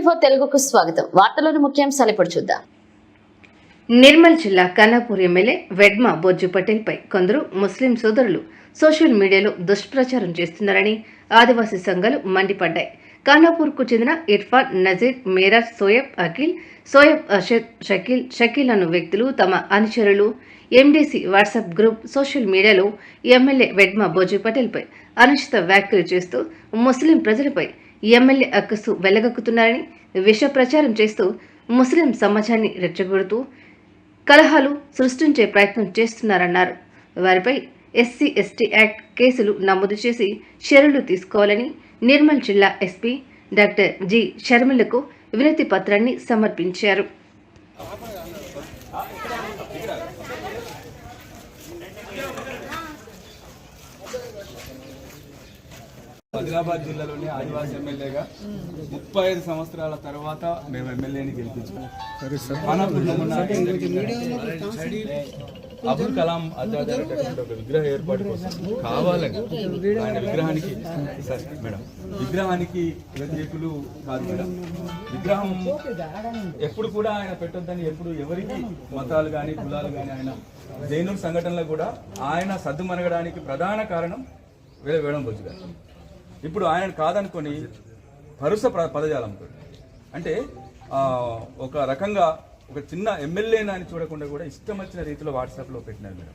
Twenty four తెలుగుకు స్వాగతం. వార్తలోని ముఖ్యాంశాలు ఇప్పుడు చూద్దాం. నిర్మల్ జిల్లా కన్నాపూర్ ఎమ్మెల్యే వెడ్మ బొజ్జు పటేల్పై కొందరు ముస్లిం సోదరులు సోషల్ మీడియాలో దుష్ప్రచారం చేస్తున్నారని ఆదివాసీ సంఘాలు మండిపడ్డాయి. ఖానాపూర్కు చెందిన ఇర్ఫాన్ నజీర్ మీరాజ్ సోయబ్ అఖిల్ సోయబ్ అషద్ షకీల్ షకీల్ అను వ్యక్తులు తమ అనుచరులు ఎండీసీ వాట్సాప్ గ్రూప్ సోషల్ మీడియాలో ఎమ్మెల్యే వెడ్మ బొజ్జు పటేల్పై అనుచిత వ్యాఖ్యలు చేస్తూ ముస్లిం ప్రజలపై ఎమ్మెల్యే అక్కసు వెలగక్కుతున్నారని విష ప్రచారం చేస్తూ ముస్లిం సమాజాన్ని రెచ్చగొడుతూ కలహాలు సృష్టించే ప్రయత్నం చేస్తున్నారన్నారు. వారిపై ఎస్సీ ఎస్టీ యాక్ట్ కేసులు నమోదు చేసి చర్యలు తీసుకోవాలని నిర్మల్ జిల్లా ఎస్పీ డాక్టర్ జి షర్మిలకు వినతి పత్రాన్ని సమర్పించారు. ఆదిలాబాద్ జిల్లాలోని ఆదివాసీ ఎమ్మెల్యేగా ముప్పై ఐదు సంవత్సరాల తర్వాత మేము ఎమ్మెల్యేని గెలిపించుకున్నాం అబ్దుల్ అబుల్ కలాం ఆజాద్ అనేటటువంటి ఒక విగ్రహ ఏర్పాటు కోసం కావాలని ఆయన విగ్రహానికి సరే మేడం విగ్రహానికి వ్యతిరేకులు కాదు మేడం. విగ్రహం ఎప్పుడు కూడా ఆయన పెట్టొద్దని ఎప్పుడు ఎవరికి మతాలు కానీ కులాలు కానీ ఆయన జైనుల సంఘటనలో కూడా ఆయన సద్దుమనగడానికి ప్రధాన కారణం వేరే వేడం బొజ్జు గారు ఇప్పుడు ఆయన కాదనుకొని పరుస పదజాలంతో అంటే ఒక రకంగా ఒక చిన్న ఎమ్మెల్యేనా అని చూడకుండా కూడా ఇష్టం వచ్చిన రీతిలో వాట్సాప్లో పెట్టినారు మేడం.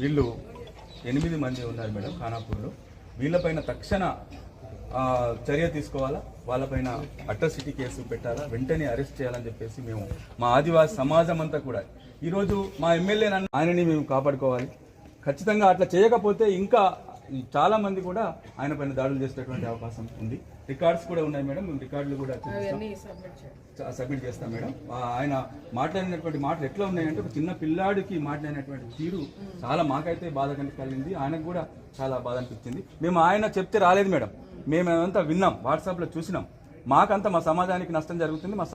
వీళ్ళు ఎనిమిది మంది ఉన్నారు మేడం ఖానాపూర్లో. వీళ్ళపైన తక్షణ చర్య తీసుకోవాలా? వాళ్ళపైన అట్రసిటీ కేసు పెట్టాలా? వెంటనే అరెస్ట్ చేయాలని చెప్పేసి మేము మా ఆదివాసి సమాజం అంతా కూడా. ఈరోజు మా ఎమ్మెల్యే ఆయనని మేము కాపాడుకోవాలి. ఖచ్చితంగా అట్లా చేయకపోతే ఇంకా చాలా మంది కూడా ఆయన పైన దాడులు చేసేటటువంటి అవకాశం ఉంది. రికార్డ్స్ కూడా ఉన్నాయి మేడం. మేము రికార్డులు కూడా సబ్మిట్ చేస్తాం మేడం. ఆ, ఆయన మాట్లాడినటువంటి మాటలు ఎట్లా ఉన్నాయంటే ఒక చిన్న పిల్లాడికి మాట్లాడినటువంటి తీరు చాలా మాకైతే బాధ కలిగింది. ఆయనకు కూడా చాలా బాధ అనిపించింది. మేము ఆయన చెప్తే రాలేదు మేడం. మేము అదంతా విన్నాం. వాట్సాప్లో చూసినాం. మాకంతా మా సమాజానికి నష్టం జరుగుతుంది. మా స-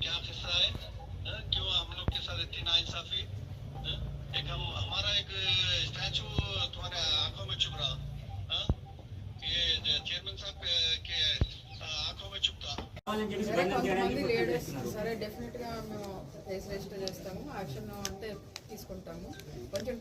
क्या किस्सा है हाँ, क्यों हम लोग के साथ इतनी नाइंसाफी हाँ? एक हम हमारा एक स्टैचू तुम्हारे आंखों में चुभ रहा हाँ? ये चेयरमैन साहब के- के आंखों में चुभता సరే కొంతమంది లీడర్స్ సరే డెఫినెట్ గా మేము కేసు రిజిస్టర్ చేస్తాము యాక్షన్ అంటే తీసుకుంటాము కొంచెం